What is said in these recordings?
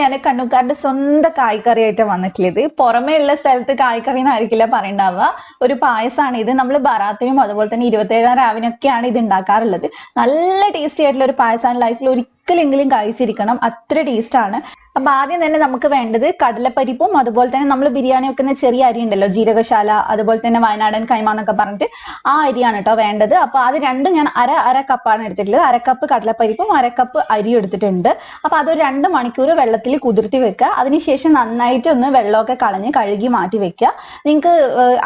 ഞാൻ കണ്ണൂക്കാരുടെ സ്വന്തം കായ്ക്കറിയായിട്ട് വന്നിട്ടുള്ളത്. പുറമേ ഉള്ള സ്ഥലത്ത് കായ്ക്കറി എന്നായിരിക്കില്ല പറയണ്ടാവുക. ഒരു പായസമാണ് ഇത്. നമ്മൾ ബറാത്തിനും അതുപോലെ തന്നെ ഇരുപത്തേഴാം രാവിനൊക്കെയാണ് ഇത് ഉണ്ടാക്കാറുള്ളത്. നല്ല ടേസ്റ്റി ആയിട്ടുള്ള ഒരു പായസമാണ് ലൈഫിൽ ഒരിക്കലെങ്കിലും കഴിച്ചിരിക്കണം. അത്ര ടേസ്റ്റ് ആണ്. അപ്പൊ ആദ്യം തന്നെ നമുക്ക് വേണ്ടത് കടലപ്പരിപ്പും അതുപോലെ തന്നെ നമ്മൾ ബിരിയാണി വെക്കുന്ന ചെറിയ അരി ഉണ്ടല്ലോ ജീരകശാല അതുപോലെ തന്നെ വയനാടൻ കൈമ എന്നൊക്കെ പറഞ്ഞിട്ട് ആ അരിയാണ് കേട്ടോ വേണ്ടത്. അപ്പൊ അത് രണ്ടും ഞാൻ അര അര കപ്പാണ് എടുത്തിട്ടുള്ളത്. അര കപ്പ് കടലപ്പരിപ്പും അര കപ്പ് അരി എടുത്തിട്ടുണ്ട്. അപ്പൊ അതൊരു രണ്ട് മണിക്കൂർ വെള്ളത്തിൽ കുതിർത്തി വെക്കുക. അതിനുശേഷം നന്നായിട്ട് ഒന്ന് വെള്ളമൊക്കെ കളഞ്ഞ് കഴുകി മാറ്റി വെക്കുക. നിങ്ങൾക്ക്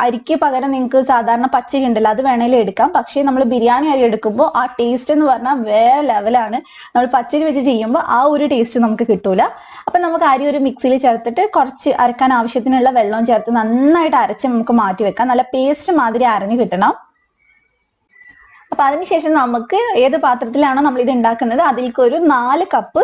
അരിക്ക് പകരം നിങ്ങൾക്ക് സാധാരണ പച്ചരി ഉണ്ടല്ലോ അത് വേണേലും എടുക്കാം. പക്ഷേ നമ്മൾ ബിരിയാണി അരി എടുക്കുമ്പോൾ ആ ടേസ്റ്റ് എന്ന് പറഞ്ഞാൽ വേറെ ലെവലാണ് നമ്മൾ പച്ചരി വെച്ച് ചെയ്യുമ്പോൾ ആ ഒരു ടേസ്റ്റ് നമുക്ക് കിട്ടൂല. അപ്പൊ നമുക്ക് അരി ഒരു മിക്സിയിൽ ചേർത്തിട്ട് കുറച്ച് അരക്കാൻ ആവശ്യത്തിനുള്ള വെള്ളവും ചേർത്ത് നന്നായിട്ട് അരച്ച് നമുക്ക് മാറ്റി വെക്കാം. നല്ല പേസ്റ്റ് മാതിരി അരഞ്ഞ് കിട്ടണം. അപ്പൊ അതിനുശേഷം നമുക്ക് ഏത് പാത്രത്തിലാണോ നമ്മൾ ഇത് ഉണ്ടാക്കുന്നത് അതിലേക്ക് ഒരു നാല് കപ്പ്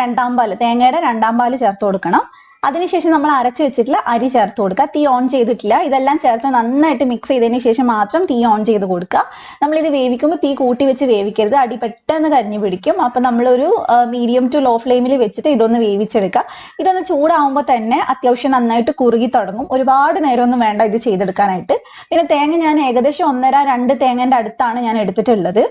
രണ്ടാം പാൽ തേങ്ങയുടെ രണ്ടാം പാൽ ചേർത്ത് കൊടുക്കണം. അതിനുശേഷം നമ്മൾ അരച്ച് വെച്ചിട്ടുള്ള അരി ചേർത്ത് കൊടുക്കുക. തീ ഓൺ ചെയ്തിട്ടില്ല. ഇതെല്ലാം ചേർത്ത് നന്നായിട്ട് മിക്സ് ചെയ്തതിന് ശേഷം മാത്രം തീ ഓൺ ചെയ്ത് കൊടുക്കുക. നമ്മൾ ഇത് വേവിക്കുമ്പോൾ തീ കൂട്ടി വെച്ച് വേവിക്കരുത്. അടി പെട്ടെന്ന് കരിഞ്ഞു പിടിക്കും. അപ്പൊ നമ്മളൊരു മീഡിയം ടു ലോ ഫ്ലെയിമിൽ വെച്ചിട്ട് ഇതൊന്ന് വേവിച്ചെടുക്കുക. ഇതൊന്ന് ചൂടാവുമ്പോൾ തന്നെ അത്യാവശ്യം നന്നായിട്ട് കുറുകി തുടങ്ങും. ഒരുപാട് നേരമൊന്നും വേണ്ട ഇത് ചെയ്തെടുക്കാനായിട്ട്. പിന്നെ തേങ്ങ ഞാൻ ഏകദേശം ഒന്നര രണ്ട് തേങ്ങന്റെ അടുത്താണ് ഞാൻ എടുത്തിട്ടുള്ളത്.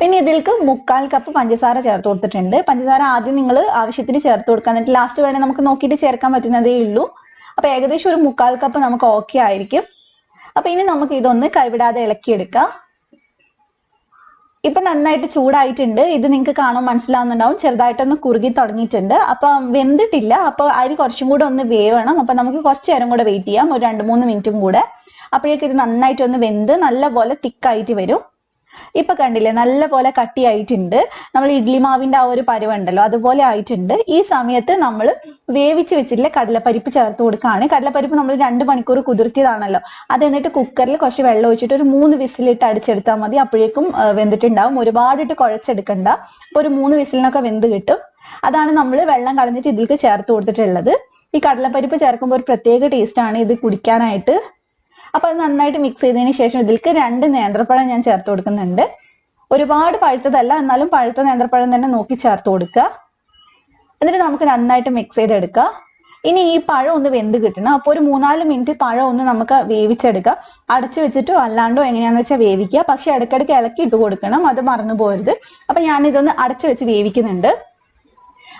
പിന്നെ ഇതിലേക്ക് മുക്കാൽ കപ്പ് പഞ്ചസാര ചേർത്ത് കൊടുത്തിട്ടുണ്ട്. പഞ്ചസാര ആദ്യം നിങ്ങൾ ആവശ്യത്തിന് ചേർത്ത് കൊടുക്കുക. എന്നിട്ട് ലാസ്റ്റ് വേണേൽ നമുക്ക് നോക്കിയിട്ട് ചേർക്കാൻ പറ്റുന്നതേ ഉള്ളൂ. അപ്പൊ ഏകദേശം ഒരു മുക്കാൽ കപ്പ് നമുക്ക് ഓക്കെ ആയിരിക്കും. അപ്പൊ ഇനി നമുക്ക് ഇതൊന്ന് കൈവിടാതെ ഇളക്കിയെടുക്കാം. ഇപ്പൊ നന്നായിട്ട് ചൂടായിട്ടുണ്ട്. ഇത് നിങ്ങൾക്ക് കാണാൻ മനസ്സിലാവുന്നുണ്ടാവും. ചെറുതായിട്ടൊന്ന് കുറുകി തുടങ്ങിയിട്ടുണ്ട്. അപ്പൊ വെന്തിട്ടില്ല. അപ്പൊ അരി കുറച്ചും കൂടെ ഒന്ന് വേവണം. അപ്പൊ നമുക്ക് കുറച്ച് നേരം കൂടെ വെയിറ്റ് ചെയ്യാം. ഒരു രണ്ട് മൂന്ന് മിനിറ്റും കൂടെ. അപ്പോഴേക്കും ഇത് നന്നായിട്ടൊന്ന് വെന്ത് നല്ല പോലെ തിക്കായിട്ട് വരും. ഇപ്പൊ കണ്ടില്ലേ നല്ല പോലെ കട്ടിയായിട്ടുണ്ട്. നമ്മൾ ഇഡ്ലി മാവിന്റെ ആ ഒരു പരുവുണ്ടല്ലോ അതുപോലെ ആയിട്ടുണ്ട്. ഈ സമയത്ത് നമ്മൾ വേവിച്ച് വെച്ചിട്ടുള്ള കടലപ്പരിപ്പ് ചേർത്ത് കൊടുക്കുകയാണ്. കടലപ്പരിപ്പ് നമ്മൾ രണ്ട് മണിക്കൂർ കുതിർത്തിയതാണല്ലോ. അത് എന്നിട്ട് കുക്കറിൽ കുറച്ച് വെള്ളം ഒഴിച്ചിട്ട് ഒരു മൂന്ന് വിസിലിട്ട് അടിച്ചെടുത്താൽ മതി. അപ്പോഴേക്കും വെന്തിട്ടുണ്ടാവും. ഒരുപാടിട്ട് കുഴച്ചെടുക്കണ്ട. അപ്പൊ ഒരു മൂന്ന് വിസിലിനൊക്കെ വെന്ത് കിട്ടും. അതാണ് നമ്മൾ വെള്ളം കളഞ്ഞിട്ട് ഇതിലേക്ക് ചേർത്ത് കൊടുത്തിട്ടുള്ളത്. ഈ കടലപ്പരിപ്പ് ചേർക്കുമ്പോൾ ഒരു പ്രത്യേക ടേസ്റ്റ് ആണ് ഇത് കുടിക്കാനായിട്ട്. അപ്പൊ അത് നന്നായിട്ട് മിക്സ് ചെയ്തതിന് ശേഷം ഇതിലേക്ക് രണ്ട് നേന്ത്രപ്പഴം ഞാൻ ചേർത്ത് കൊടുക്കുന്നുണ്ട്. ഒരുപാട് പഴുത്തതല്ല എന്നാലും പഴുത്ത നേന്ത്രപ്പഴം തന്നെ നോക്കി ചേർത്ത് കൊടുക്കുക എന്നിട്ട് നമുക്ക് നന്നായിട്ട് മിക്സ് ചെയ്തെടുക്കുക ഇനി ഈ പഴം ഒന്ന് വെന്ത് കിട്ടണം. അപ്പോൾ ഒരു മൂന്നാൽ മിനിറ്റ് പഴം ഒന്ന് നമുക്ക് വേവിച്ചെടുക്കാം. അടച്ചു വെച്ചിട്ടോ അല്ലാണ്ടോ എങ്ങനെയാന്ന് വെച്ചാൽ വേവിക്കുക പക്ഷെ ഇടയ്ക്കിടയ്ക്ക് ഇളക്കി ഇട്ട് കൊടുക്കണം. അത് മറന്നു പോരുത് അപ്പൊ ഞാനിതൊന്ന് അടച്ചു വെച്ച് വേവിക്കുന്നുണ്ട്.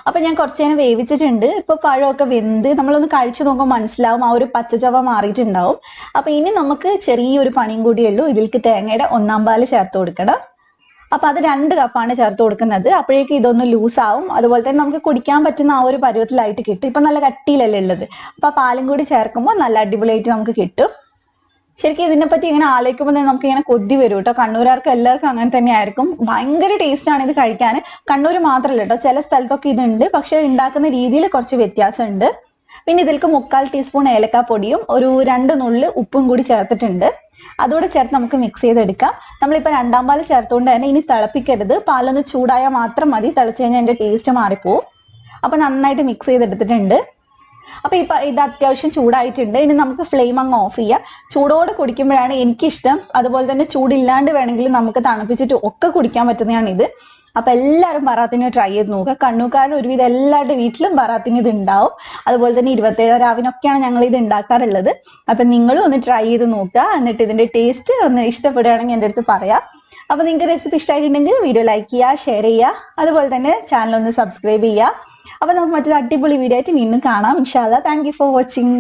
അപ്പൊ ഞാൻ കുറച്ച് നേരം വേവിച്ചിട്ടുണ്ട്. ഇപ്പൊ പഴമൊക്കെ വെന്ത് നമ്മളൊന്ന് കഴിച്ചു നോക്കുമ്പോൾ മനസ്സിലാവും ആ ഒരു പച്ചച്ചവ മാറിയിട്ടുണ്ടാവും. അപ്പൊ ഇനി നമുക്ക് ചെറിയൊരു പണിയും കൂടിയേ ഉള്ളൂ. ഇതിലേക്ക് തേങ്ങയുടെ ഒന്നാം പാൽ ചേർത്ത് കൊടുക്കണം. അപ്പൊ അത് രണ്ട് കപ്പാണ് ചേർത്ത് കൊടുക്കുന്നത്. അപ്പോഴേക്കും ഇതൊന്ന് ലൂസ് ആവും. അതുപോലെ തന്നെ നമുക്ക് കുടിക്കാൻ പറ്റുന്ന ആ ഒരു പരുവത്തിലായിട്ട് കിട്ടും. ഇപ്പൊ നല്ല കട്ടിയിലല്ലേ ഉള്ളത്. അപ്പൊ ആ പാലും കൂടി ചേർക്കുമ്പോൾ നല്ല അടിപൊളിയായിട്ട് നമുക്ക് കിട്ടും. ശരിക്കും ഇതിനെപ്പറ്റി ഇങ്ങനെ ആലോചിക്കുമ്പോൾ തന്നെ നമുക്ക് ഇങ്ങനെ കൊതി വരും കേട്ടോ. കണ്ണൂരാർക്ക് എല്ലാവർക്കും അങ്ങനെ തന്നെ ആയിരിക്കും. ഭയങ്കര ടേസ്റ്റ് ആണ് ഇത് കഴിക്കാൻ കണ്ണൂർ മാത്രമല്ല കേട്ടോ ചില സ്ഥലത്തൊക്കെ ഇതുണ്ട്. പക്ഷെ ഉണ്ടാക്കുന്ന രീതിയിൽ കുറച്ച് വ്യത്യാസമുണ്ട്. പിന്നെ ഇതിലേക്ക് മുക്കാൽ ടീസ്പൂൺ ഏലക്കാപ്പൊടിയും ഒരു രണ്ട് നുള്ളി ഉപ്പും കൂടി ചേർത്തിട്ടുണ്ട്. അതുകൂടെ ചേർത്ത് നമുക്ക് മിക്സ് ചെയ്തെടുക്കാം. നമ്മളിപ്പോൾ രണ്ടാം പാൽ ചേർത്തുകൊണ്ട് തന്നെ ഇനി തിളപ്പിക്കരുത്. പാലൊന്ന് ചൂടായാൽ മാത്രം മതി. തിളച്ച് കഴിഞ്ഞാൽ അതിന്റെ ടേസ്റ്റ് മാറിപ്പോവും. അപ്പൊ നന്നായിട്ട് മിക്സ് ചെയ്തെടുത്തിട്ടുണ്ട്. അപ്പൊ ഇപ്പൊ ഇത് അത്യാവശ്യം ചൂടായിട്ടുണ്ട്. ഇനി നമുക്ക് ഫ്ലെയിം അങ്ങ് ഓഫ് ചെയ്യാം. ചൂടോടെ കുടിക്കുമ്പോഴാണ് എനിക്കിഷ്ടം. അതുപോലെ തന്നെ ചൂടില്ലാണ്ട് വേണമെങ്കിൽ നമുക്ക് തണുപ്പിച്ചിട്ട് ഒക്കെ കുടിക്കാൻ പറ്റുന്നതാണ് ഇത്. അപ്പൊ എല്ലാവരും ബറാത്തിന് ട്രൈ ചെയ്ത് നോക്കുക. കണ്ണൂക്കാരൻ ഒരുവിധം എല്ലാവരുടെ വീട്ടിലും ബറാത്തിന് ഇത് ഉണ്ടാവും. അതുപോലെ തന്നെ ഇരുപത്തേഴ് രാവിനൊക്കെയാണ് ഞങ്ങൾ ഇത് ഉണ്ടാക്കാറുള്ളത്. അപ്പൊ നിങ്ങളും ഒന്ന് ട്രൈ ചെയ്ത് നോക്കുക. എന്നിട്ട് ഇതിന്റെ ടേസ്റ്റ് ഒന്ന് ഇഷ്ടപ്പെടുകയാണെങ്കിൽ എന്റെ അടുത്ത് പറയാം. അപ്പൊ നിങ്ങൾക്ക് റെസിപ്പി ഇഷ്ടമായിട്ടുണ്ടെങ്കിൽ വീഡിയോ ലൈക്ക് ചെയ്യുക ഷെയർ ചെയ്യുക. അതുപോലെ തന്നെ ചാനൽ ഒന്ന് സബ്സ്ക്രൈബ് ചെയ്യുക. അപ്പൊ നമുക്ക് മറ്റൊരു അടിപൊളി വീഡിയോ ആയിട്ട് വീണ്ടും കാണാം. ഇൻഷാല്ല താങ്ക് യു ഫോർ വാച്ചിങ്